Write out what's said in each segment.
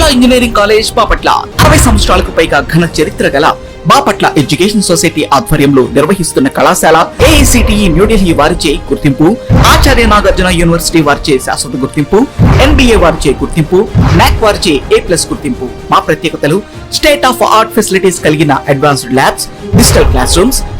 Bapatla engineering college Bapatla. అరవై సంవత్సరాలకు పైగా ఘన చరిత్ర గల బాపట్ల ఎడ్యుకేషన్ సొసైటీ ఆధ్వర్యంలో నిర్వహిస్తున్న కళాశాల ఏఐసిటిఈ న్యూఢిల్లీ వారిచే గుర్తింపు ఆచార్య నాగార్జున యూనివర్సిటీ వారిచే శాశ్వత గుర్తింపు ఎన్బిఏ వారిచే గుర్తింపు నాక్ వారిచే ఏ ప్లస్ గుర్తింపు. మా ప్రత్యేకతలు స్టేట్ ఆఫ్ ఆర్ట్ ఫెసిలిటీస్ కలిగిన advanced labs digital class rooms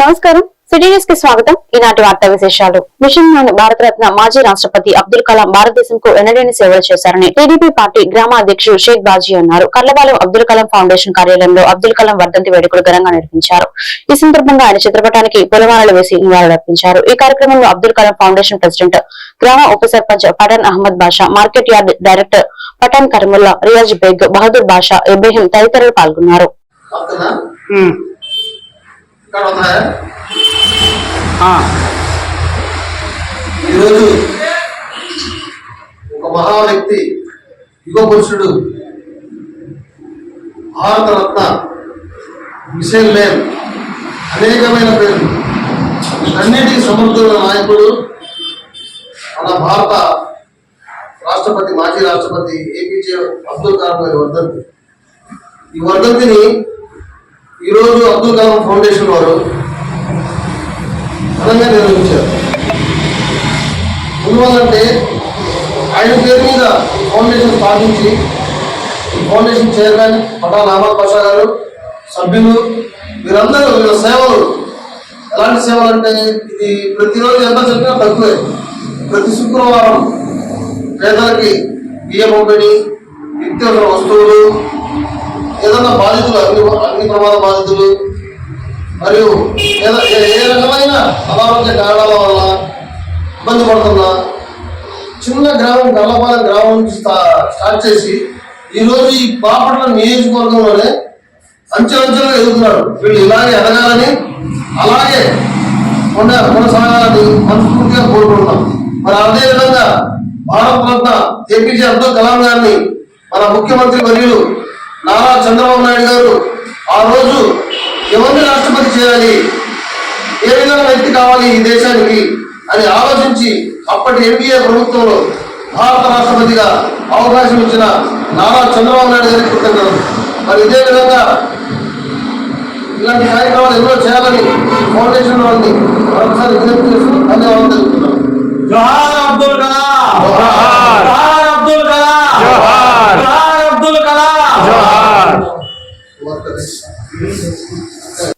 నమస్కారం. సిటీ న్యూస్కి స్వాగతం. ఈనాటి వార్తా విశేషాలు. మిషన్ మ్యాన్ భారతరత్న మాజీ రాష్ట్రపతి అబ్దుల్ కలాం భారతదేశంకు ఎనలేని సేవలు చేశారని టీడీపీ పార్టీ గ్రామ అధ్యక్షుడు షేక్ బాజీ అన్నారు. కర్లపాలెం అబ్దుల్ కలాం ఫౌండేషన్ కార్యాలయంలో అబ్దుల్ కలాం వర్ధంతి వేడుకలు ఘనంగా నిర్వహించారు. ఈ సందర్భంగా ఆయన చిత్రపటానికి పూలమాలలు వేసి నివాళులర్పించారు ఈ కార్యక్రమంలో అబ్దుల్ కలాం ఫౌండేషన్ ప్రెసిడెంట్ గ్రామ ఉప sarpanch Pathan Ahmed Basha market yard director Pathan Karimullah Riyaz Baig Bahadur Basha Ibrahim తదితరులు పాల్గొన్నారు. ఇక్కడ ఉన్నాయా ఈరోజు ఒక మహా వ్యక్తి యుగ పురుషుడు భారతరత్న మిషేల్ మేన్ అనేకమైన పేర్లు. అన్నిటికీ సమర్థుల నాయకుడు మన భారత రాష్ట్రపతి మాజీ రాష్ట్రపతి ఏపీజే అబ్దుల్ కలాం గారి వర్ధంతి. ఈ వర్ధంతిని ఈరోజు అబ్దుల్ కలాం ఫౌండేషన్ వారు ఘనంగా నిర్వహించారు. ఎందువల్లంటే ఆయన పేరు మీద ఫౌండేషన్ స్థాపించి ఫౌండేషన్ చైర్మన్ పటాన్ అహ్మద్ పాషా గారు సభ్యులు వీరందరూ వీళ్ళ సేవలు. ఎలాంటి సేవలు అంటే ఇది ప్రతిరోజు ఎంత చెప్పినా తక్కువే. ప్రతి శుక్రవారం పేదలకి బియ్యం పంపిణీ నిత్యవసర వస్తువులు ఏదైనా బాధితులు అగ్ని అగ్ని ప్రమాద బాధితులు మరియు ఏ రకమైన అనారోగ్య కారణాల వల్ల ఇబ్బంది పడుతున్నా చిన్న గ్రామం గల్లపాలెం గ్రామం నుంచి స్టా- స్టార్ట్ చేసి ఈరోజు ఈ బాపట్ల నియోజకవర్గంలోనే అంచెలంచెలుగా ఎదుగుతున్నారు. వీళ్ళు ఇలాగే ఎదగాలని అలాగే కొండ కొనసాగాలని మనస్ఫూర్తిగా కోరుకుంటున్నాం. మరి అదే విధంగా భారత రత్న ఏపీజే అబ్దుల్ కలాం గారిని మన ముఖ్యమంత్రి వర్యులు నారా చంద్రబాబు నాయుడు గారు ఆ రోజు ఎవరిని రాష్ట్రపతి చేయాలి? ఏ విధంగా వ్యక్తి కావాలి ఈ దేశానికి అని ఆలోచించి అప్పటి ఎన్డీఏ ప్రభుత్వంలో భారత రాష్ట్రపతిగా అవకాశం ఇచ్చిన నారా చంద్రబాబు నాయుడు గారికి కృతజ్ఞతలు. మరి ఇదే విధంగా ఇలాంటి కార్యక్రమాలు ఎన్నో చేయాలని ఫౌండేషన్ వారిని మరొకసారి విజ్ఞప్తి చేస్తూ ధన్యవాదాలు తెలుపుతున్నాను జోహార్ అబ్దుల్ కలాం జోహార్. జోహార్ అబ్దుల్ కలాం జోహార్. జోహార్ అబ్దుల్ కలాం జోహార్.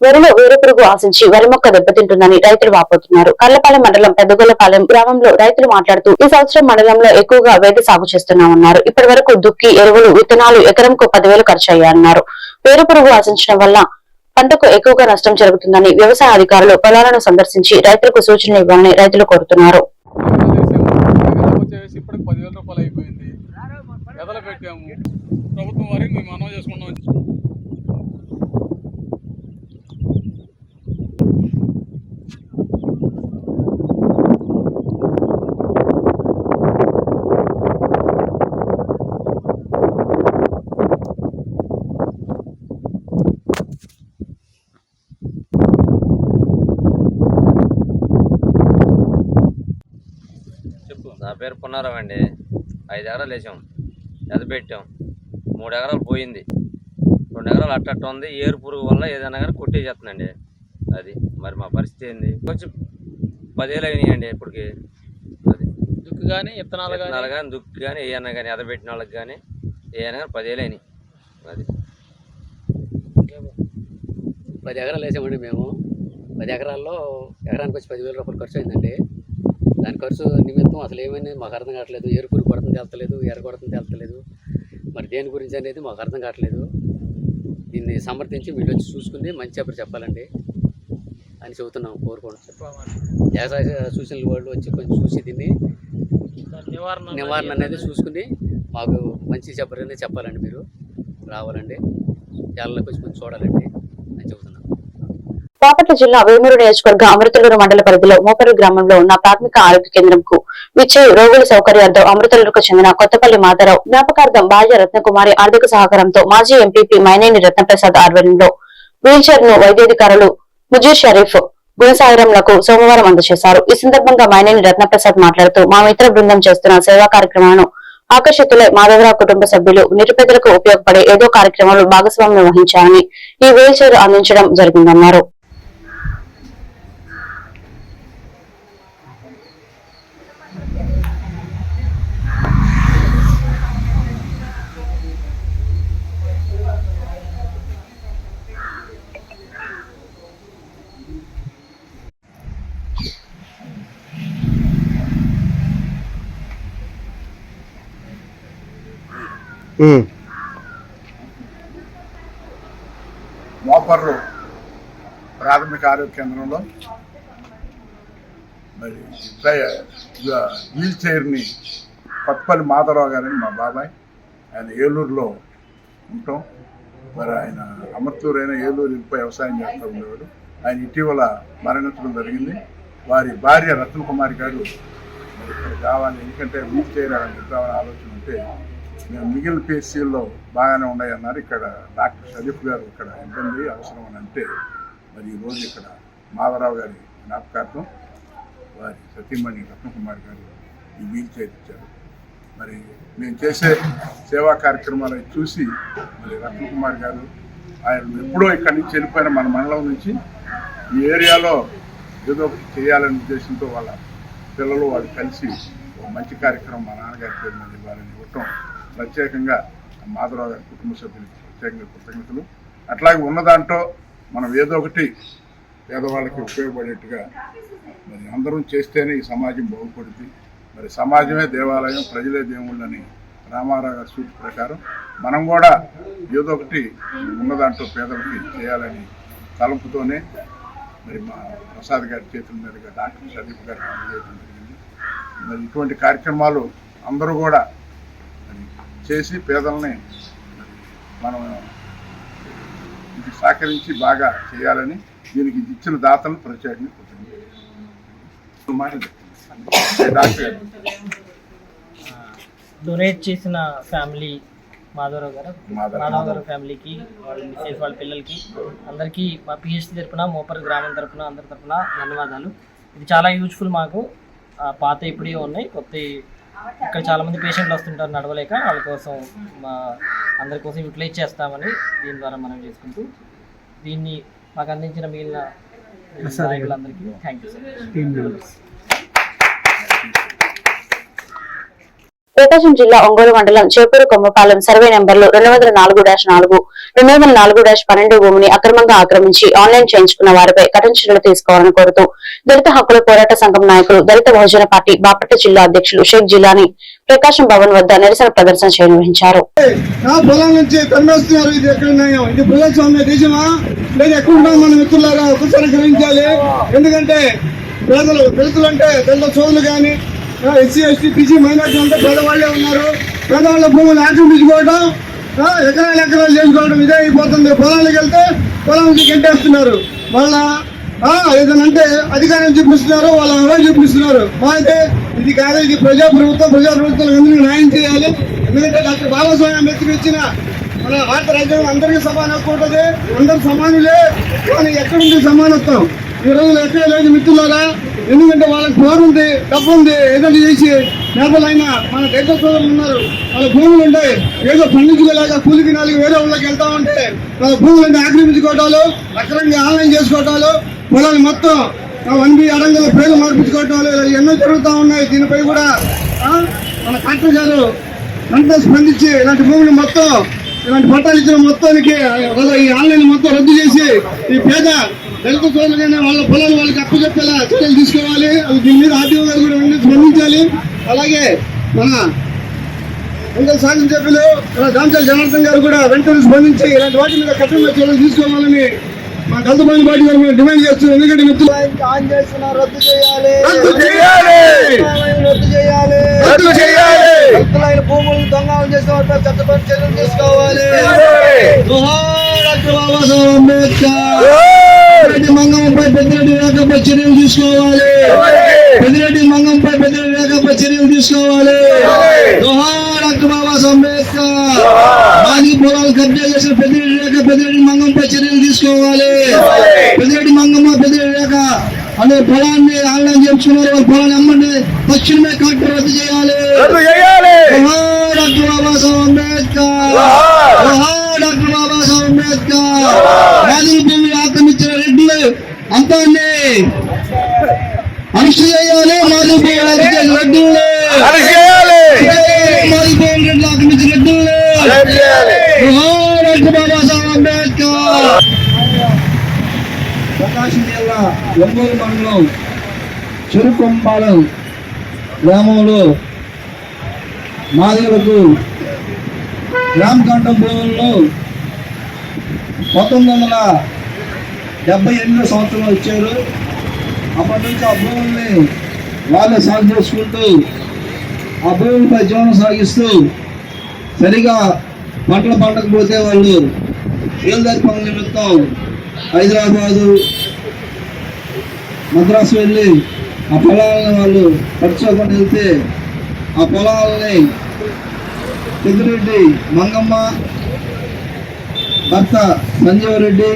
వరిలో వేరుపురుగు ఆశించి వరి మొక్క దెబ్బతింటుందని రైతులు వాపోతున్నారు. కల్లపాలెం మండలం పెద్దగొల్లపాలెం గ్రామంలో రైతులు మాట్లాడుతూ ఈ సంవత్సరం మండలంలో ఎక్కువగా వేది సాగు చేస్తున్నామన్నారు ఇప్పటి వరకు దుక్కి ఎరువులు విత్తనాలు ఎకరంకు పదివేలు ఖర్చు అయ్యాయన్నారు వేరు పురుగు ఆశించడం వల్ల పంటకు ఎక్కువగా నష్టం జరుగుతుందని వ్యవసాయ అధికారులు పొలాలను సందర్శించి రైతులకు సూచనలు ఇవ్వాలని రైతులు కోరుతున్నారు. పెట్టాము ప్రభుత్వం వారికి మేము మనవి చేసుకుంటాం చెప్పు నా పేరు పున్నారావు అండి ఐదు ఎకరాలు వేసాం. ఎద పెట్టాం. మూడు ఎకరాలు పోయింది. రెండు ఎకరాలు అట్టట్టు ఉంది. ఏరు పురుగు వల్ల ఏదైనా కానీ కొట్టేసేస్తుందండి అది. మరి మా పరిస్థితి ఏంది? కొంచెం పదివేలు అయినాయండి ఇప్పటికి. అది. దుక్కు కానీ విత్తనాలు కానీ విత్తనాలు కానీ దుక్కు కానీ ఏమన్నా కానీ ఎదబెట్టిన వాళ్ళకి కానీ ఏమైనా కానీ పదివేలు అయినాయి. అది. పది ఎకరాలు వేసామండి మేము. పది ఎకరాల్లో ఎకరానికి వచ్చి పదివేల రూపాయలు ఖర్చు అయిందండి. దాని ఖర్చు నిమిత్తం అసలు ఏమైంది? మాకు అర్థం కావట్లేదు. ఎరుపురు కొడుతుంది వెళ్తలేదు ఎర్ర కొడుతుంది వెళ్తలేదు మరి దేని గురించి అనేది మాకు అర్థం కావట్లేదు. దీన్ని సమర్థించి మీరు వచ్చి చూసుకుని మంచి అప్పుడు చెప్పాలండి అని చెబుతున్నాం కోరుకోవడం. వ్యవసాయ సూచనలు వాళ్ళు వచ్చి కొంచెం చూసి దీన్ని నివారణ నివారణ అనేది చూసుకుని మాకు మంచి చెప్పరనే చెప్పాలండి మీరు. రావాలండి. జాలలో వచ్చి కొంచెం చూడాలండి అని చెబుతున్నాం. బాపట్ల జిల్లా వేమూరు నియోజకవర్గ అమృతలూరు మండల పరిధిలో మోపరు గ్రామంలో ఉన్న ప్రాథమిక ఆరోగ్య కేంద్రంకు విచ్చే రోగుల సౌకర్యార్థం అమృతలూరుకు చెందిన కొత్తపల్లి మాధవరావు జ్ఞాపకార్థం భార్య రత్నకుమారి ఆర్థిక సహకారంతో మాజీ ఎంపీపీ మైనేని రత్నప్రసాద్ ఆధ్వర్యంలో వీల్చైర్ను వైద్యాధికారులు ముజీర్ షరీఫ్ గుణసాగరంలకు సోమవారం అందజేశారు. ఈ సందర్భంగా మైనేని రత్నప్రసాద్ మాట్లాడుతూ మా మిత్ర బృందం చేస్తున్న సేవా కార్యక్రమాలను ఆకర్షితులై మాధవరావు కుటుంబ సభ్యులు నిరుపేదలకు ఉపయోగపడే ఏదో కార్యక్రమంలో భాగస్వామ్యం వహించారని ఈ వీల్చైర్ అందించడం జరిగిందన్నారు. మోపర్రు ప్రాథమిక ఆరోగ్య కేంద్రంలో. మరి ట్రై- ఇక వీల్ చైర్ని కొత్తపల్లి మాధవరావు గారని మా బాబాయ్ ఆయన ఏలూరులో ఉంటాం. మరి ఆయన అమర్తూరు అయిన ఏలూరు వెళ్ళిపోయి వ్యవసాయం చేస్తూ ఉండేవాడు. ఆయన ఇటీవల మరణించడం జరిగింది. వారి భార్య రత్నకుమారి గారు మరి ఇక్కడ కావాలి ఎందుకంటే వీల్ చైర్ ఆయన చెప్తామని ఆలోచన ఉంటే మిగిలిన పిఎస్సీల్లో బాగానే ఉన్నాయన్నారు. ఇక్కడ డాక్టర్ షరీఫ్ గారు ఇక్కడ ఇబ్బంది అవసరం అని అంటే మరి ఈరోజు ఇక్కడ మాధవరావు గారి జ్ఞాపకార్థం వారి సతీమణి రత్నకుమార్ గారు ఈ వీల్ చైర్ ఇచ్చారు. మరి మేము చేసే సేవా కార్యక్రమాలు చూసి మరి రత్నకుమార్ గారు ఆయన ఎప్పుడో ఇక్కడి నుంచి వెళ్ళిపోయిన మన మండలం నుంచి ఈ ఏరియాలో ఏదో చేయాలనే ఉద్దేశంతో వాళ్ళ పిల్లలు వాళ్ళు కలిసి ఒక మంచి కార్యక్రమం మా నాన్నగారి పేరు మీద ఇవ్వాలని ఇవ్వటం ప్రత్యేకంగా మాధవరావు గారి కుటుంబ సభ్యులకి ప్రత్యేకంగా కృతజ్ఞతలు. అట్లాగే ఉన్న దాంట్లో మనం ఏదో ఒకటి పేదవాళ్ళకి ఉపయోగపడేట్టుగా మరి అందరం చేస్తేనే ఈ సమాజం బాగుపడుతుంది మరి సమాజమే దేవాలయం ప్రజలే దేవుళ్ళని రామారావు గారి సూచి ప్రకారం మనం కూడా ఏదో ఒకటి ఉన్న దాంట్లో పేదలకి చేయాలని తలంపుతోనే మరి మా ప్రసాద్ గారి చేతుల మీదుగా డాక్టర్ షరీఫ్ గారికి అందజేయడం జరిగింది. మరి ఇటువంటి కార్యక్రమాలు అందరూ కూడా చేసి పేదల్ని మనం ఇది సహకరించి బాగా చేయాలని దీనికి ఇచ్చిన దాతలు ప్రత్యేకంగా డొనేట్ చేసిన ఫ్యామిలీ మాధవరావు గారు. మాధవ్. మాధవ్ గారు ఫ్యామిలీకి వాళ్ళ మిస్సెస్ వాళ్ళ పిల్లలకి అందరికీ మా పిహెచ్డి తరపున మోపర్ గ్రామం తరపున అందరి తరపున ధన్యవాదాలు. ఇది చాలా యూజ్ఫుల్ మాకు. ఆ, పాత ఇప్పుడే ఉన్నాయి కొత్త ఇక్కడ చాలా మంది పేషెంట్లు వస్తుంటారు నడవలేక వాళ్ళ కోసం మా అందరి కోసం యూటిలైజ్ చేస్తామని దీని ద్వారా మనం చేసుకుంటూ దీన్ని మాకు అందించిన మిగిలిన నాయకులందరికీ థ్యాంక్ యూ సార్ ప్రకాశం జిల్లా ఒంగోలు మండలం చేపూరు కొమ్మపాలెం సర్వే నెంబర్లు రెండు వందల నాలుగు డాష్ నాలుగు రెండు వందల నాలుగు డాష్ పన్నెండు భూమిని అక్రమంగా ఆక్రమించి ఆన్లైన్ చేయించుకున్న వారిపై కఠిన చర్యలు తీసుకోవాలని కోరుతూ దళిత హక్కుల పోరాట సంఘం నాయకులు దళిత బహుజన పార్టీ బాపట్ల జిల్లా అధ్యక్షులు షేక్ జిల్లాని ప్రకాశం భవన్ వద్ద నిరసన ప్రదర్శన నిర్వహించారు ఎందుకంటే పేదలు దళితులు అంటే దళిత సోదరులు కానీ ఎస్సీ ఎస్టీ బీసీ మైనార్టీ అంతా పేదవాళ్ళే ఉన్నారు. పేదవాళ్ళ భూములు ఆక్రమించుకోవడం ఎకరాలు ఎకరాలు చేసుకోవడం ఇదే అయిపోతుంది. పొలాలకు వెళ్తే పొలానికి గెంటేస్తున్నారు. మళ్ళా ఏదైనా అంటే ఏదనంటే అధికారం చూపిస్తున్నారు వాళ్ళ అమలు చూపిస్తున్నారు. మా అయితే ఇది కాదు ఇది ప్రజా ప్రభుత్వం ప్రజా ప్రభుత్వాలకు అందరికీ న్యాయం చేయాలి. ఎందుకంటే డాక్టర్ బాబాసాహెబ్ అంబేద్కర్ ఇచ్చిన మన భారత రాజ్యాంగం అందరికీ సమాన హక్కు ఉంటుంది అందరు సమానులే. కానీ ఎక్కడుంది సమానత్వం? ఈ రోజులు ఎక్కడ లేదు మిత్రులారా? ఎందుకంటే వాళ్ళకి పవర్ ఉంది డబ్బు ఉంది ఏదైనా చేసి నేతలైనా మన దేశ సోదరులు ఉన్నారు. వాళ్ళ భూములు ఉంటాయి. ఏదో పండించుకోలేక కూలికి నాలుగు వేరే ఊళ్ళకి వెళ్తా ఉంటే వాళ్ళ భూములన్నీ ఆక్రమించుకోవటాలు అక్రమంగా ఆన్లైన్ చేసుకోవటాలు పొలాలు మొత్తం వన్బి అడంగల పేర్లు మార్పించుకోవటం ఇలా ఎన్నో జరుగుతూ ఉన్నాయి. దీనిపై కూడా మన కలెక్టర్ గారు అంతా స్పందించి ఇలాంటి భూములు మొత్తం ఇలాంటి పట్టాలు ఇచ్చిన మొత్తానికి ఈ ఆన్లైన్ మొత్తం రద్దు చేసి ఈ పేద దళిత సోదరులైన వాళ్ళ పొలాలు వాళ్ళకి అప్పచెప్పేలా చర్యలు తీసుకోవాలి. అది దీని మీద ఆర్టీఓ గారు కూడా వెంటనే స్పందించాలి. అలాగే మన ఇంకా సాయం సభ్యులు దాంచాల జనార్దన్ గారు కూడా వెంటనే స్పందించి ఇలాంటి వాటి మీద కఠిన చర్యలు తీసుకోవాలని మా దళితమైన పార్టీ గారు మేము డిమాండ్ చేస్తున్నాం ఎందుకంటే మిత్రులు ఆన్ చేస్తున్న రద్దు చేయాలి. రద్దు చేయాలి! రద్దు చేయాలి. రద్దు చేయాలి! భూములను దొంగలు చేసిన వాటిపై చట్టపరమైన చర్యలు తీసుకోవాలి. అంబేద్కర్! పెద్దిరెడ్డి మంగంపై పెద్దిరెడ్డి రేఖపై చర్యలు తీసుకోవాలి. పెద్దిరెడ్డి మంగంపై పెద్దిరెడ్డి రేఖపై చర్యలు తీసుకోవాలి. డాక్టర్ బాబాసాహెబ్ అంబేద్కర్. మాది పొలాలు కబ్జా చేసిన పెద్దిరెడ్డి రేఖ పెద్దిరెడ్డి మంగంపై చర్యలు తీసుకోవాలి. పెద్దిరెడ్డి మంగమ్మ పెద్దిరెడ్డి రేఖ అనే పొలాన్ని ఆన్లైన్ చేయించుకున్నారు వాళ్ళ పొలాన్ని అమ్మండి. తక్షణమే కలెక్టర్ రద్దు చేయాలి. డాక్టర్ బాబాసాహెబ్ అంబేద్కర్. డాక్టర్ బాబాసాహెబ్ అంబేద్కర్. అంతా అరెస్ట్ చేయాలి ఆక్రమించిన రెడ్డిలు జోహార్ డాక్టర్ బాబాసాహెబ్ అంబేద్కర్. ప్రకాశం జిల్లా ఒంగోలు మండలం చెరుకొంపాలెం గ్రామంలో మాదిగలకు గ్రామకాండం భూములను పంతొమ్మిది వందల డెబ్బై ఎనిమిదో సంవత్సరంలో వచ్చారు. అప్పటి నుంచి ఆ భూముల్ని వాళ్ళే సాగు చేసుకుంటూ ఆ భూములపై జీవనం సాగిస్తూ సరిగా పంటలు పండకపోతే వాళ్ళు ఏళ్ళదారి పనుల నిమిత్తం హైదరాబాదు మద్రాసు వెళ్ళి ఆ పొలాలను వాళ్ళు పట్టుకోకుండా వెళ్తే ఆ పొలాలని పెద్దిరెడ్డి మంగమ్మ భర్త సంజీవరెడ్డి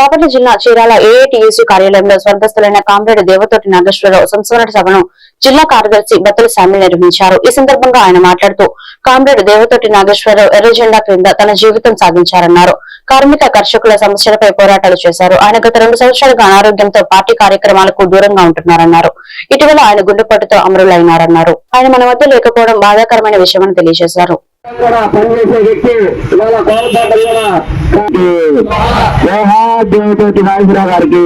బాపట్ల జిల్లా చీరాల ఏఐటియుసి కార్యాలయంలో స్వర్గస్థులైన కామ్రేడ్ దేవతోటి నాగేశ్వరరావు సంస్మరణ సభను జిల్లా కార్యదర్శి బత్తల శామి నిర్వహించారు. ఈ సందర్భంగా ఆయన మాట్లాడుతూ కామ్రేడ్ దేవతోటి నాగేశ్వరరావు ఎర్రజెండా క్రింద తన జీవితం సాగించారన్నారు. కార్మిక కర్షకుల సమస్యలపై పోరాటాలు చేశారు. ఆయన గత రెండు సంవత్సరాలుగా అనారోగ్యంతో పార్టీ కార్యక్రమాలకు దూరంగా ఉంటున్నారన్నారు. ఇటీవల ఆయన గుండెపోటుతో అమరులైనారన్నారు. ఆయన మన వద్ద లేకపోవడం బాధాకరమైన విషయమని తెలియజేశారు. కూడా పనిచేసే వ్యక్తి ఇవాళ కోలపాట కూడా జోహార్ దేవరెడ్డి నాగేశ్వరరావు గారికి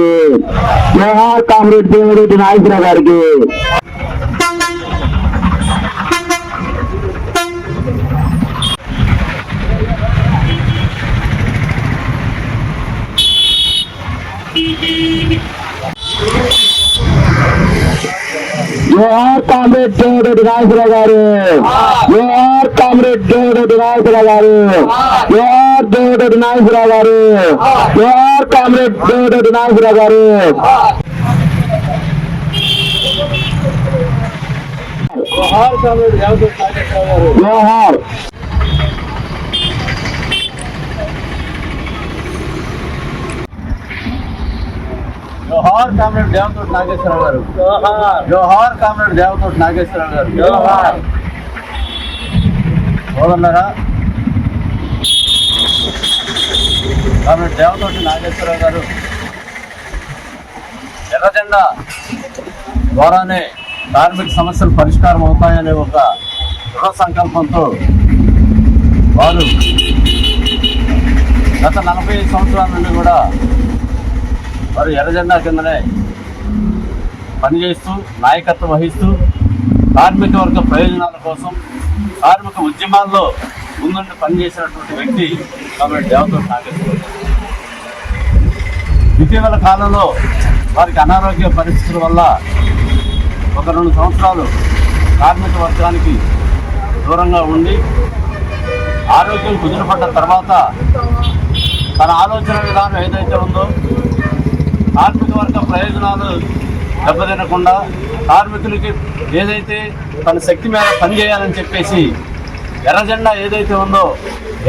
జోహార్ కామ్రేడ్ దేవరెడ్డి నాగేశ్వరరావు గారికి జోహార్ కామ్రేడ్ దేవరెడ్డి నాగేశ్వరరావు గారు జోహార్ కామ్రేడ్ దేవరెడ్డి నాగేశ్వరరావు గారు జోహార్ దేవరెడ్డి నాగేశ్వరరావు గారు జోహార్ కామ్రేడ్ దేవరెడ్డి నాగేశ్వరరావు గారు జోహార్ కామ్రేడ్ దేవరెడ్డి నాగేశ్వరరావు గారు జోహార్ జోహార్ కామ్రేడ్ దేవతోటి నాగేశ్వరరావు గారు జోహార్ కామ్రేడ్ దేవతోటి నాగేశ్వరరావు గారు జోహార్ చూడన్నారా కామ్రేడ్ దేవతోటి నాగేశ్వరరావు గారు. ఎర్రజెండా ద్వారానే కార్మిక సమస్యలు పరిష్కారం అవుతాయనే ఒక దృఢ సంకల్పంతో వారు గత నలభై ఐదు సంవత్సరాల నుండి కూడా వారు ఎర్రజెండా కిందనే పనిచేస్తూ నాయకత్వం వహిస్తూ కార్మిక వర్గ ప్రయోజనాల కోసం కార్మిక ఉద్యమాల్లో ముందుండి పనిచేసినటువంటి వ్యక్తి కాబట్టి దేవతలు నాగేశ్వరరావు ఇటీవల కాలంలో వారికి అనారోగ్య పరిస్థితుల వల్ల ఒక రెండు సంవత్సరాలు కార్మిక వర్గానికి దూరంగా ఉండి ఆరోగ్యం కుదిరిపడ్డ తర్వాత తన ఆలోచన విధానం ఏదైతే ఉందో కార్మిక వర్గ ప్రయోజనాలు దెబ్బతినకుండా కార్మికులకి ఏదైతే తన శక్తి మీద పనిచేయాలని చెప్పేసి ఎర్రజెండా ఏదైతే ఉందో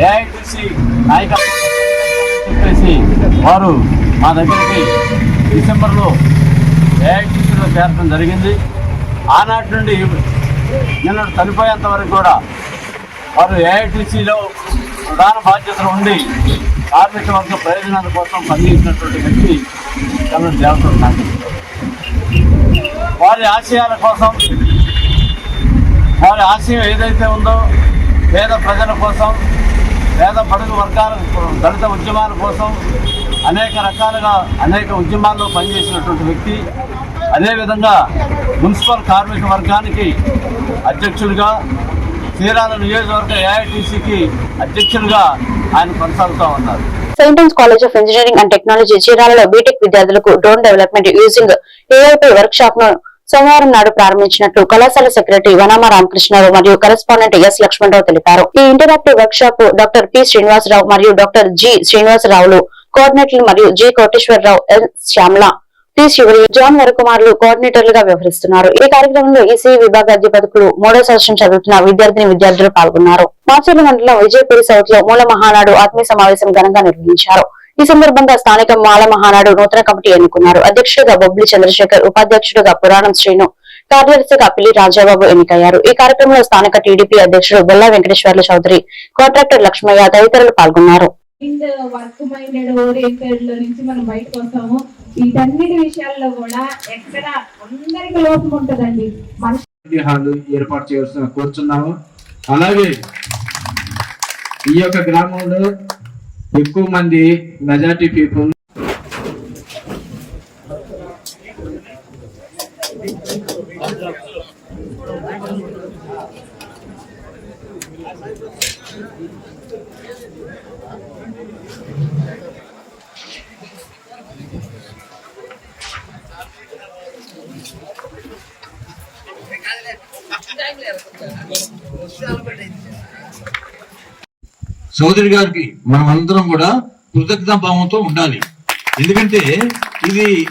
ఏఐటీసీ నాయకత్వం చెప్పేసి వారు మా దగ్గరికి డిసెంబర్లో ఏఐటీసీలో చేరడం జరిగింది. ఆనాటి నుండి నిన్న చనిపోయేంత వరకు కూడా వారు ఏఐటీసీలో ప్రధాన బాధ్యతలు ఉండి కార్మిక వర్గ ప్రయోజనాల కోసం పనిచేసినటువంటి వ్యక్తి కమల్ దేవతలు నాకు వారి ఆశయాల కోసం వారి ఆశయం ఏదైతే ఉందో పేద ప్రజల కోసం పేద పడుగు వర్గాల దళిత ఉద్యమాల కోసం అనేక రకాలుగా అనేక ఉద్యమాల్లో పనిచేసినటువంటి వ్యక్తి అదేవిధంగా మున్సిపల్ కార్మిక వర్గానికి అధ్యక్షుడిగా చీరాల నియోజకవర్గ ఏఐటీసీకి అధ్యక్షుడిగా ఆయన కొనసాగుతూ ఉన్నారు. Saint John's college of engineering and technology చీరాలలో BTech విద్యార్థులకు డ్రోన్ డెవలప్మెంట్ యూజింగ్ ఏఐపై వర్క్ షాప్ను సోమవారం నాడు ప్రారంభించినట్లు కళాశాల సెక్రటరీ వనామ రామకృష్ణారావు మరియు కరెస్పాండెంట్ ఎస్ లక్ష్మణరావు తెలిపారు. ఈ interactive workshop doctor P Srinivasarao మరియు డాక్టర్ జి శ్రీనివాసరావులు కోఆర్డినేటర్లు మరియు G Koteswararao N Shyamala P శివరి John వరకుమార్లు కోఆర్డినేటర్లుగా వ్యవహరిస్తున్నారు. ఈ కార్యక్రమంలో ఈసీ విభాగ అధ్యాపకులు మూడో సంవత్సరం చదువుతున్న విద్యార్థిని విద్యార్థులు పాల్గొన్నారు. మాచర్ల మండలం విజయపూరి సౌత్లో మూల మహానాడు ఆత్మీయ సమావేశం ఘనంగా నిర్వహించారు. ఈ సందర్భంగా స్థానిక మాల మహానాడు నూతన కమిటీ ఎన్నుకున్నారు. అధ్యక్షుడిగా బొబ్బిలి చంద్రశేఖర్ ఉపాధ్యక్షుడిగా పురాణం శ్రీను కార్యదర్శిగా పిల్లి రాజాబాబు ఎన్నికయ్యారు. ఈ కార్యక్రమంలో స్థానిక టీడీపీ అధ్యక్షుడు బొల్లా వెంకటేశ్వర్ల చౌదరి కాంట్రాక్టర్ లక్ష్మయ్య తదితరులు పాల్గొన్నారు. వీటన్నిటి విషయాల్లో కూడా ఎక్కడ అందరికి లోపం ఉంటదండి. మనిషి హాల్ ఏర్పాటు చేయాల్సిన కోరుచున్నాము. అలాగే ఈ యొక్క గ్రామంలో ఎక్కువ మంది మెజార్టీ పీపుల్ చౌదరి గారికి మనం అందరం కూడా కృతజ్ఞత భావంతో ఉండాలి. ఎందుకంటే ఇది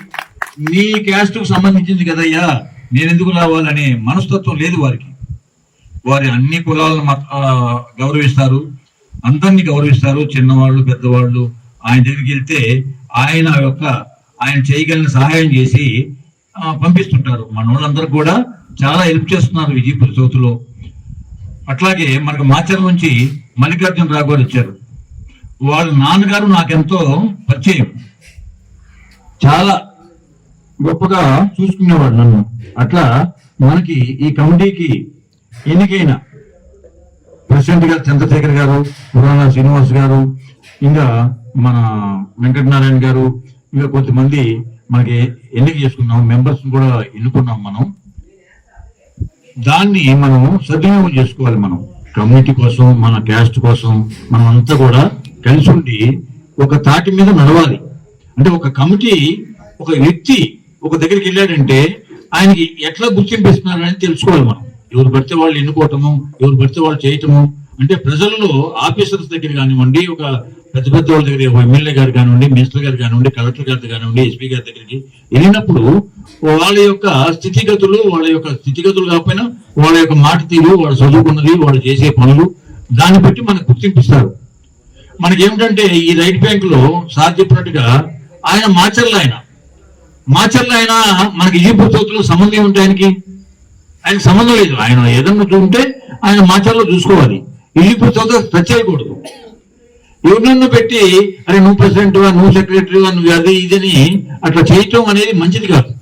నీ క్యాస్ట్కు సంబంధించింది కదయ్యా. నేను ఎందుకు రావాలనే మనస్తత్వం లేదు వారికి. వారి అన్ని కులాలను మత- గౌరవిస్తారు. అందరినీ గౌరవిస్తారు. చిన్నవాళ్ళు పెద్దవాళ్ళు. ఆయన దగ్గరికి వెళ్తే ఆయన యొక్క ఆయన చేయగలిగిన సహాయం చేసి పంపిస్తుంటారు. మన వాళ్ళందరూ కూడా చాలా హెల్ప్ చేస్తున్నారు విజయపూర్ చౌతులో అట్లాగే మనకు మాచర్ నుంచి మల్లికార్జున రావు గారు వచ్చారు. వాళ్ళ నాన్నగారు నాకెంతో పరిచయం. చాలా గొప్పగా చూసుకునేవాడు నన్ను. అట్లా మనకి ఈ కమిటీకి ఎన్నికైన ప్రెసిడెంట్ గారు చంద్రశేఖర్ గారు పురాణ శ్రీనివాస్ గారు ఇంకా మన వెంకటనారాయణ గారు ఇంకా కొంతమంది మనకి ఎన్నిక చేసుకున్నాం మెంబర్స్ కూడా ఎన్నుకున్నాం మనం. దాన్ని మనం సద్వినియోగం చేసుకోవాలి మనం. కమ్యూనిటీ కోసం మన క్యాస్ట్ కోసం మనం అంతా కూడా కలిసి ఉండి ఒక తాటి మీద నడవాలి. అంటే ఒక కమిటీ ఒక వ్యక్తి ఒక దగ్గరికి వెళ్ళాడంటే ఆయనకి ఎట్లా గుర్తింపు ఇస్తున్నారని తెలుసుకోవాలి మనం. ఎవరు పడితే వాళ్ళు ఎన్నుకోవటము ఎవరు పడితే వాళ్ళు చేయటము. అంటే ప్రజల్లో ఆఫీసర్స్ దగ్గర కానివ్వండి ఒక పెద్ద పెద్ద వాళ్ళ దగ్గర ఒక ఎమ్మెల్యే గారు కానివ్వండి మినిస్టర్ గారు కానివ్వండి కలెక్టర్ గారి కానివ్వండి ఎస్పీ గారి దగ్గరికి వెళ్ళినప్పుడు వాళ్ళ యొక్క స్థితిగతులు వాళ్ళ యొక్క స్థితిగతులు కాకపోయినా వాళ్ళ యొక్క మాట తీరు వాళ్ళు చదువుకున్నది వాళ్ళు చేసే పనులు దాన్ని బట్టి మనకు గుర్తింపిస్తారు. మనకి ఏమిటంటే ఈ రైట్ బ్యాంక్లో సార్ చెప్పినట్టుగా ఆయన మాచర్ల ఆయన. మాచర్ల ఆయన మనకి ఈ పుస్తకంలో సంబంధం ఏమిటి ఆయనకి? ఆయన సంబంధం లేదు. ఆయన ఏదన్నా చూంటే ఆయన మాచర్లో చూసుకోవాలి. ఈ పుస్తకంతో టచ్ చేయకూడదు. ఎవరినన్ను పెట్టి అరే నువ్వు ప్రెసిడెంట్ నువ్వు సెక్రటరీ నువ్వు అది ఇదని అట్లా చేయటం అనేది మంచిది కాదు.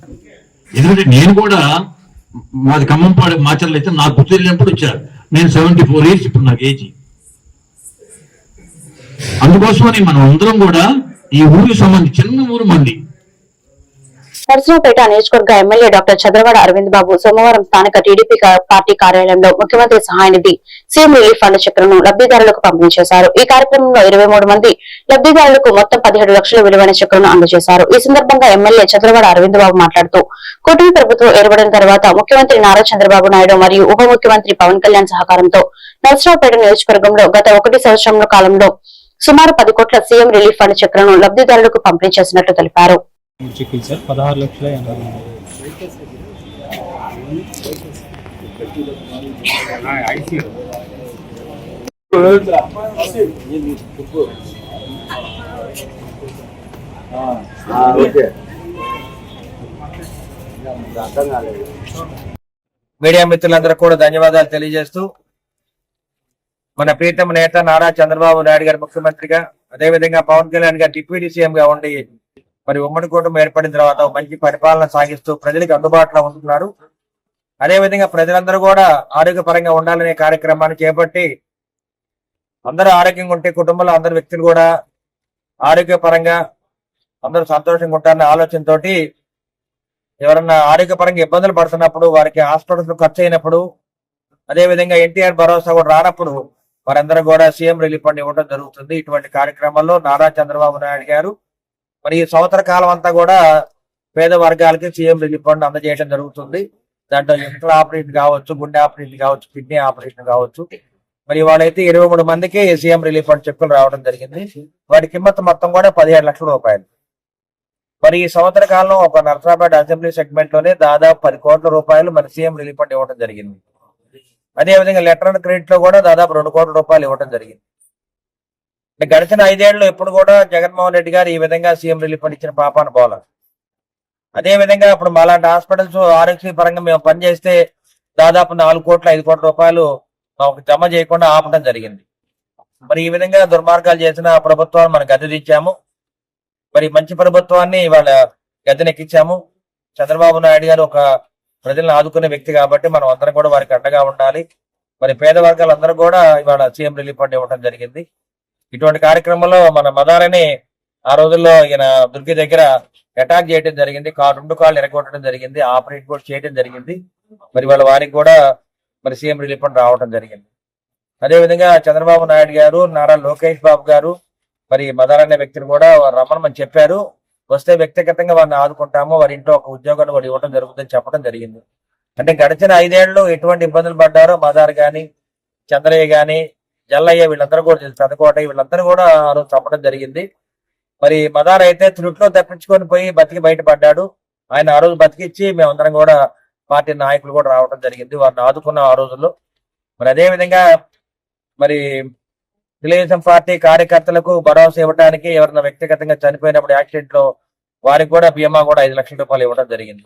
ఎందుకంటే నేను కూడా మాది ఖమ్మంపాడు మాచర్లు అయితే నాకు గుర్తు వెళ్ళినప్పుడు వచ్చారు. నేను సెవెంటీ ఫోర్ ఇయర్స్ ఇప్పుడు నాకు ఏజీ అందుకోసమని మనం అందరం కూడా ఈ ఊరికి సంబంధించి చిన్న ఊరు మంది నరసింహపేట నియోజకవర్గ ఎమ్మెల్యే డాక్టర్ చంద్రవాడ అరవింద్ బాబు సోమవారం స్థానిక టీడీపీ పార్టీ కార్యాలయంలో ముఖ్యమంత్రి సహాయ నిధి సీఎం రిలీఫ్ ఫండ్ చెక్కులను లబ్ధిదారులకు పంపిణీ చేశారు ఈ కార్యక్రమంలో ఇరవై మూడు మంది లబ్ధిదారులకు మొత్తం పదిహేడు లక్షల విలువైన చెక్కులను అందజేశారు. ఈ సందర్భంగా ఎమ్మెల్యే చంద్రవాడ అరవింద్ బాబు మాట్లాడుతూ కూటమి ప్రభుత్వం ఏర్పడిన తర్వాత ముఖ్యమంత్రి నారా చంద్రబాబు నాయుడు మరియు ఉప ముఖ్యమంత్రి పవన్ కళ్యాణ్ సహకారంతో నరసరావుపేట నియోజకవర్గంలో గత ఒకటి సంవత్సరంలో కాలంలో సుమారు పది కోట్ల సీఎం రిలీఫ్ ఫండ్ చెక్కులను లబ్ధిదారులకు పంపిణీ చేసినట్లు తెలిపారు. చెక్కులు సార్ పదహారు లక్షల ఎనభై మూడు. మీడియా మిత్రులందరూ కూడా ధన్యవాదాలు తెలియజేస్తూ మన ప్రీతమ నేత నారా చంద్రబాబు నాయుడు గారు ముఖ్యమంత్రిగా అదేవిధంగా పవన్ కళ్యాణ్ గారు డిప్యూటీ సీఎం గా ఉండి మరి ఉమ్మడి కుటుంబం ఏర్పడిన తర్వాత మంచి పరిపాలన సాగిస్తూ ప్రజలకు అందుబాటులో ఉంటున్నారు. అదేవిధంగా ప్రజలందరూ కూడా ఆరోగ్యపరంగా ఉండాలనే కార్యక్రమాన్ని చేపట్టి అందరూ ఆరోగ్యంగా ఉంటే కుటుంబంలో అందరు వ్యక్తులు కూడా ఆరోగ్యపరంగా అందరూ సంతోషంగా ఉంటారనే ఆలోచనతో ఎవరన్నా ఆరోగ్యపరంగా ఇబ్బందులు పడుతున్నప్పుడు వారికి హాస్పిటల్స్ ఖర్చు అయినప్పుడు అదేవిధంగా ఎన్టీఆర్ భరోసా కూడా రానప్పుడు వారందరూ కూడా సీఎం రిలీఫ్ ఫండ్ ఇవ్వడం జరుగుతుంది. ఇటువంటి కార్యక్రమాల్లో నారా చంద్రబాబు నాయుడు గారు మరి ఈ సంవత్సర కాలం అంతా కూడా పేద వర్గాలకి సీఎం రిలీఫ్ ఫండ్ అందజేయడం జరుగుతుంది. దాంట్లో ఎంట్రల్ ఆపరేషన్ కావచ్చు గుండె ఆపరేషన్ కావచ్చు కిడ్నీ ఆపరేషన్ కావచ్చు. మరి వాళ్ళైతే ఇరవై మూడు మందికి సీఎం రిలీఫ్ ఫండ్ చెక్కులు రావడం జరిగింది. వాటి కిమ్మత్ మొత్తం కూడా పదిహేడు లక్షల రూపాయలు. మరి ఈ సంవత్సర కాలంలో ఒక నర్సరాబాద్ అసెంబ్లీ సెగ్మెంట్లోనే దాదాపు పది కోట్ల రూపాయలు మరి సీఎం రిలీఫ్ ఫండ్ ఇవ్వడం జరిగింది. అదేవిధంగా లెటర్ అండ్ క్రెడిట్లో కూడా దాదాపు రెండు కోట్ల రూపాయలు ఇవ్వడం జరిగింది. అంటే గడిచిన ఐదేళ్ళు ఎప్పుడు కూడా జగన్మోహన్ రెడ్డి గారు ఈ విధంగా సీఎం రిలీఫ్ ఇచ్చిన పాపాన పోల. అదే విధంగా ఇప్పుడు మాలాంటి హాస్పిటల్స్ ఆరోగ్య పరంగా మేము పనిచేస్తే దాదాపు నాలుగు కోట్ల ఐదు కోట్ల రూపాయలు మాకు జమ చేయకుండా ఆపడం జరిగింది. మరి ఈ విధంగా దుర్మార్గాలు చేసిన ప్రభుత్వాన్ని మనం గద్దెదిచ్చాము మరి మంచి ప్రభుత్వాన్ని ఇవాళ గద్దెనెక్కించాము చంద్రబాబు నాయుడు గారు ఒక ప్రజలను ఆదుకునే వ్యక్తి కాబట్టి మనం అందరం కూడా వారికి అండగా ఉండాలి. మరి పేద వర్గాలందరూ కూడా ఇవాళ సీఎం రిలీఫ్ ఫండ్ ఇవ్వడం జరిగింది. ఇటువంటి కార్యక్రమంలో మన మదారని ఆ రోజుల్లో ఈయన దుర్గి దగ్గర అటాక్ చేయడం జరిగింది. కారు రెండు కాళ్ళు ఎరగొట్టడం జరిగింది. ఆపరేట్ కూడా చేయడం జరిగింది. మరి వాళ్ళ వారికి కూడా మరి సీఎం రిలీఫ్ ఫండ్ రావడం జరిగింది. అదే విధంగా చంద్రబాబు నాయుడు గారు నారా లోకేష్ బాబు గారు మరి మదర్ అనే వ్యక్తిని కూడా వారు రమ్మని చెప్పారు. వస్తే వ్యక్తిగతంగా వారిని ఆదుకుంటాము. వారి ఇంట్లో ఒక ఉద్యోగాన్ని కూడా ఇవ్వడం జరుగుతుందని చెప్పడం జరిగింది. అంటే గడిచిన ఐదేళ్ళు ఎటువంటి ఇబ్బందులు పడ్డారో మదార్ కానీ చంద్రయ్య కానీ జల్లయ్య వీళ్ళందరూ కూడా తెలుసు. పెదకోట వీళ్ళందరూ కూడా ఆ రోజు చంపడం జరిగింది. మరి మదార్ అయితే త్రుట్లో తప్పించుకొని పోయి బతికి బయటపడ్డాడు. ఆయన ఆ రోజు బతికిచ్చి మేమందరం కూడా పార్టీ నాయకులు కూడా రావడం జరిగింది. వారిని ఆదుకున్న ఆ రోజుల్లో. మరి అదే విధంగా మరి తెలుగుదేశం పార్టీ కార్యకర్తలకు భరోసా ఇవ్వడానికి ఎవరైనా వ్యక్తిగతంగా చనిపోయినప్పుడు యాక్సిడెంట్లో వారికి కూడా బీమా కూడా ఐదు లక్షల రూపాయలు ఇవ్వడం జరిగింది.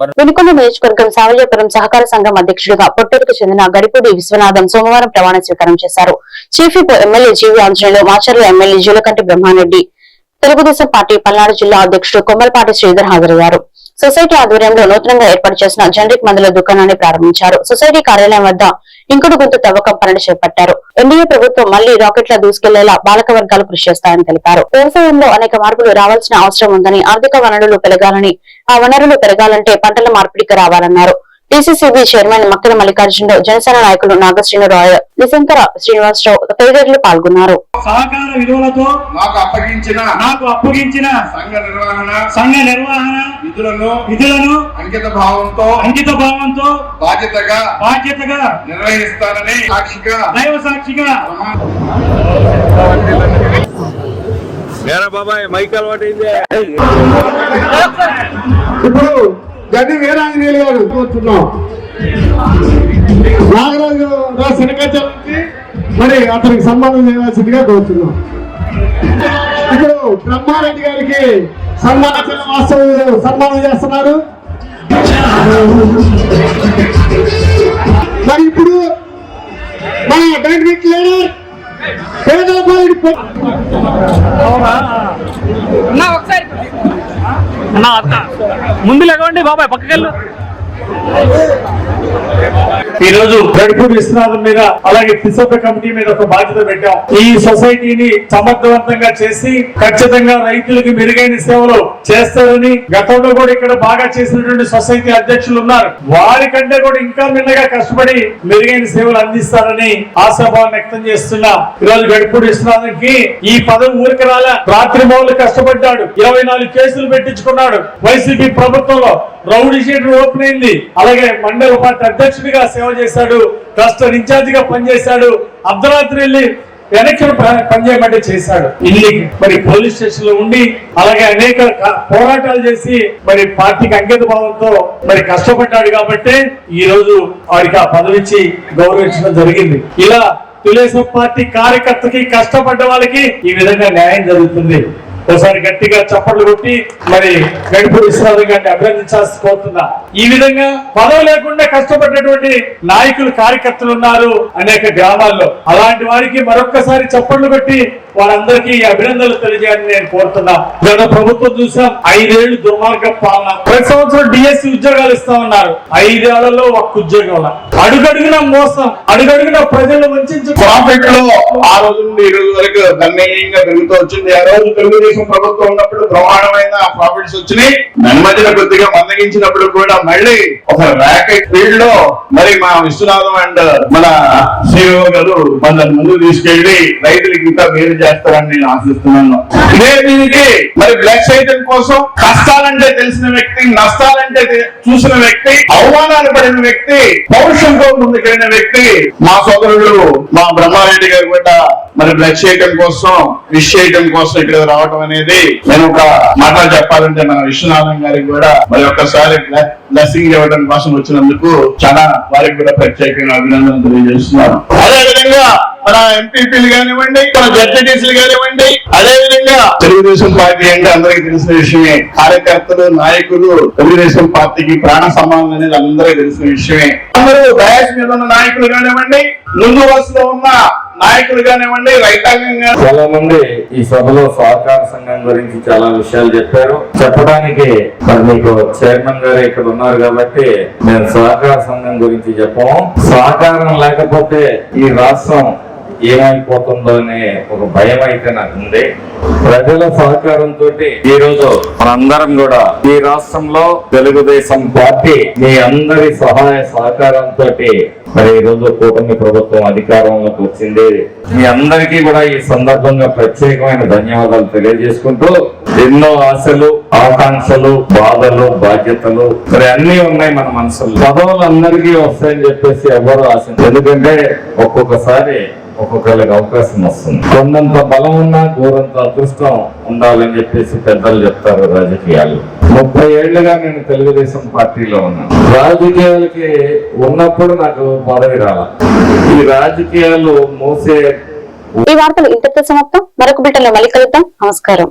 వినుకొండ నియోజకవర్గం సావల్యాపురం సహకార సంఘం అధ్యక్షుడిగా పొట్టూరుకు చెందిన గడిపూడి విశ్వనాథం సోమవారం ప్రమాణ స్వీకారం చేశారు. Chief MLA GV Anjaneyulu Macherla MLA Julakanti Brahmareddy Telugu Desam party Palnadu జిల్లా అధ్యక్షుడు కొమ్మలపాటి శ్రీధర్ హాజరయ్యారు. సొసైటీ ఆధ్వర్యంలో నూతనంగా ఏర్పాటు చేసిన జనరిక్ మందుల దుకాణాన్ని ప్రారంభించారు. సొసైటీ కార్యాలయం వద్ద ఇంకుడు గుంత తవ్వకం పనులు చేపట్టారు. ఎన్డీఏ ప్రభుత్వం మళ్ళీ రాకెట్ల దూసుకెళ్ళేలా బాలక వర్గాలు కృషి చేస్తాయని తెలిపారు. వ్యవసాయంలో అనేక మార్పులు రావాల్సిన అవసరం ఉందని ఆర్థిక వనరులు పెరగాలని ఆ వనరులు పెరగాలంటే పంటల మార్పిడికి రావాలన్నారు. డిసిసిబి చైర్మన్ మక్కిన మల్లికార్జునరావు జనసేన నాయకులు నాగశ్రీను రాయ్ నిశంకర శ్రీనివాసరావు తదితరులు పాల్గొన్నారు. సహకార విలువలతో నాకు అప్పగించిన నాకు అప్పగించిన సంఘ నిర్వహణ సంఘ నిర్వహణ విధులను విధులను అంకిత భావంతో అంకిత భావంతో బాధ్యతగా బాధ్యతగా నిర్వహిస్తానని సాక్షిగా దైవ సాక్షిగా బాబాయ్ మైక్ అలవాటు ఇప్పుడు గడ్డి వీరాంజనేయులు గారు కోరుతున్నాం నాగరాజు రావు శనకాచలం మరి అతనికి సన్మానం చేయవలసిందిగా కోరుతున్నాం ఇప్పుడు బ్రహ్మారెడ్డి గారికి సన్మానం వాస్తవ సన్మానం చేస్తున్నారు. మరి ఇప్పుడు మన డైనమిక్ లీడర్ ఒకసారి ముందు లేకండి బాబాయ్ పక్కకెళ్ళు. ఈ రోజు విశ్వనాథం మీద అలాగే ఫిసోప కమిటీ మీద ఒక బాధ్యత పెట్టాం. ఈ సొసైటీని సమర్థవంతంగా చేసి ఖచ్చితంగా రైతులకు మెరుగైన సేవలు చేస్తారని గతంలో కూడా ఇక్కడ బాగా చేసినటువంటి సొసైటీ అధ్యక్షులు ఉన్నారు. వారికంటే కూడా ఇంకా మిన్నగా కష్టపడి మెరుగైన సేవలు అందిస్తారని ఆశాభావం వ్యక్తం చేస్తున్నాం. ఈరోజు రోజు విశ్వనాథం కి ఈ పదవి ఊరికి రాత్రి మౌలు కష్టపడ్డాడు. ఇరవై నాలుగు కేసులు పెట్టించుకున్నాడు. వైసీపీ ప్రభుత్వంలో రౌడీ షీటర్ ఓపెన్ అయింది. అలాగే మండల పార్టీ అధ్యక్షుడిగా సేవ చేశాడు. ట్రస్టర్ ఇన్ఛార్జిగా పనిచేశాడు. అర్ధరాత్రి వెళ్ళి వెనక్కి పనిచేయమంటే చేశాడు. ఇల్లి మరి పోలీస్ స్టేషన్లో ఉండి అలాగే అనేక పోరాటాలు చేసి మరి పార్టీకి అంకిత భావంతో మరి కష్టపడ్డాడు కాబట్టి ఈ రోజు వారికి ఆ పదవిచ్చి గౌరవించడం జరిగింది. ఇలా తెలుగుదేశం పార్టీ కార్యకర్తకి కష్టపడ్డ వాళ్ళకి ఈ విధంగా న్యాయం జరుగుతుంది. ఒకసారి గట్టిగా చప్పట్లు కొట్టి మరి గడుపు విశ్రాంతి గారిని అభినందించాల్సి కోరుతున్నా. ఈ విధంగా పదవి లేకుండా కష్టపడినటువంటి నాయకులు కార్యకర్తలు ఉన్నారు అనేక గ్రామాల్లో. అలాంటి వారికి మరొక్కసారి చప్పట్లు కొట్టి వాళ్ళందరికీ అభినందనలు తెలియజేయాలని నేను కోరుతున్నా. గత ప్రభుత్వం చూసాం ఐదేళ్ళు దుర్మార్గ పాలన. ప్రతి సంవత్సరం డిఎస్సి ఉద్యోగాలు ఇస్తా ఉన్నారు. ఐదేళ్ళలో ఒక్క ఉద్యోగం అడుగడుగున మోసం అడుగడుగున ప్రజలు వంచు ప్రాఫిట్లో ఆ రోజు నుండి ఈ రోజు వరకు గణనీయంగా పెరుగుతూ వచ్చింది. ఆ రోజు తెలుగుదేశం ప్రభుత్వం ఉన్నప్పుడు బ్రహ్మాండమైన ప్రాఫిట్స్ వచ్చినాయి. నెమ్మదిన కొద్దిగా మందగించినప్పుడు కూడా మళ్ళీ ఒక ర్యాకెట్ ఫీల్డ్లో మరి మా విశ్వనాథం అండ్ మన సిఇఓ గారు మన ముందు తీసుకెళ్ళి రైతులకి ఇంకా మేలు చేస్తారని నేను ఆశిస్తున్నాను. ఇదే దీనికి మరి బ్లడ్ సైతం కోసం కష్టాలంటే తెలిసిన వ్యక్తి నష్టాలంటే చూసిన వ్యక్తి అవమానాలు పడిన వ్యక్తి పౌరుషంతో ముందుకెళ్ళిన వ్యక్తి మా సోదరుడు మా బ్రహ్మారెడ్డి గారు కూడా మరి బ్లడ్ చేయటం కోసం విష్ చేయటం కోసం ఇక్కడ రావటం అనేది నేను ఒక మాట చెప్పాలంటే మన విశ్వనాథం గారికి కూడా మరి ఒక్కసారి బ్లెస్సింగ్ ఇవ్వడం కోసం వచ్చినందుకు చాలా వారికి కూడా ప్రత్యేకంగా అభినందనలు తెలియజేస్తున్నాను. అదే విధంగా మన ఎంపీపీలు కానివ్వండి మన జడ్జీటీసీలు కానివ్వండి అదే విధంగా తెలుగుదేశం పార్టీ అంటే అందరికీ తెలిసిన విషయమే. కార్యకర్తలు నాయకులు తెలుగుదేశం పార్టీకి ప్రాణ సమానం అనేది అందరికీ తెలిసిన విషయమే. అందరూ డయాస్ మీద ఉన్న నాయకులు కానివ్వండి ముందు వరుసలో ఉన్న నాయకులు కానివ్వండి రైతాంగం కానివ్వండి, చాలా మంది ఈ సభలో సహకార సంఘం గురించి చాలా విషయాలు చెప్పారు. చెప్పడానికి మరి మీకు చైర్మన్ గారు ఇక్కడ ఉన్నారు కాబట్టి మేము సహకార సంఘం గురించి చెప్పము సహకారం లేకపోతే ఈ రాష్ట్రం ఏమైపోతుందోనే ఒక భయం అయితే నాకు ఉంది. ప్రజల సహకారంతో ఈ రోజు మనందరం కూడా ఈ రాష్ట్రంలో తెలుగుదేశం పార్టీ మీ అందరి సహాయ సహకారంతో మరి ఈ రోజు కూటమి ప్రభుత్వం అధికారంలోకి వచ్చింది. మీ అందరికీ కూడా ఈ సందర్భంగా ప్రత్యేకమైన ధన్యవాదాలు తెలియజేసుకుంటూ ఎన్నో ఆశలు ఆకాంక్షలు బాధలు బాధ్యతలు మరి అన్ని ఉన్నాయి మన మనసులో. పదవులు అందరికీ వస్తాయని చెప్పేసి ఎవరు ఆశ ఎందుకంటే ఒక్కొక్కసారి ఒక్కొక్కరికి అవకాశం వస్తుంది. కొండంత బలం ఉన్నా ఘోరంత అదృష్టం ఉండాలని చెప్పేసి పెద్దలు చెప్తారు రాజకీయాలు. ముప్పై ఏళ్ళుగా నేను తెలుగుదేశం పార్టీలో ఉన్నాను. రాజకీయాలకి ఉన్నప్పుడు నాకు పదవి రాల. ఈ రాజకీయాలు మోసే ఈ వార్తలు ఇంతటితో సమాప్తం. మరొక బిడ్డలో మళ్ళీ కలుద్దాం. నమస్కారం.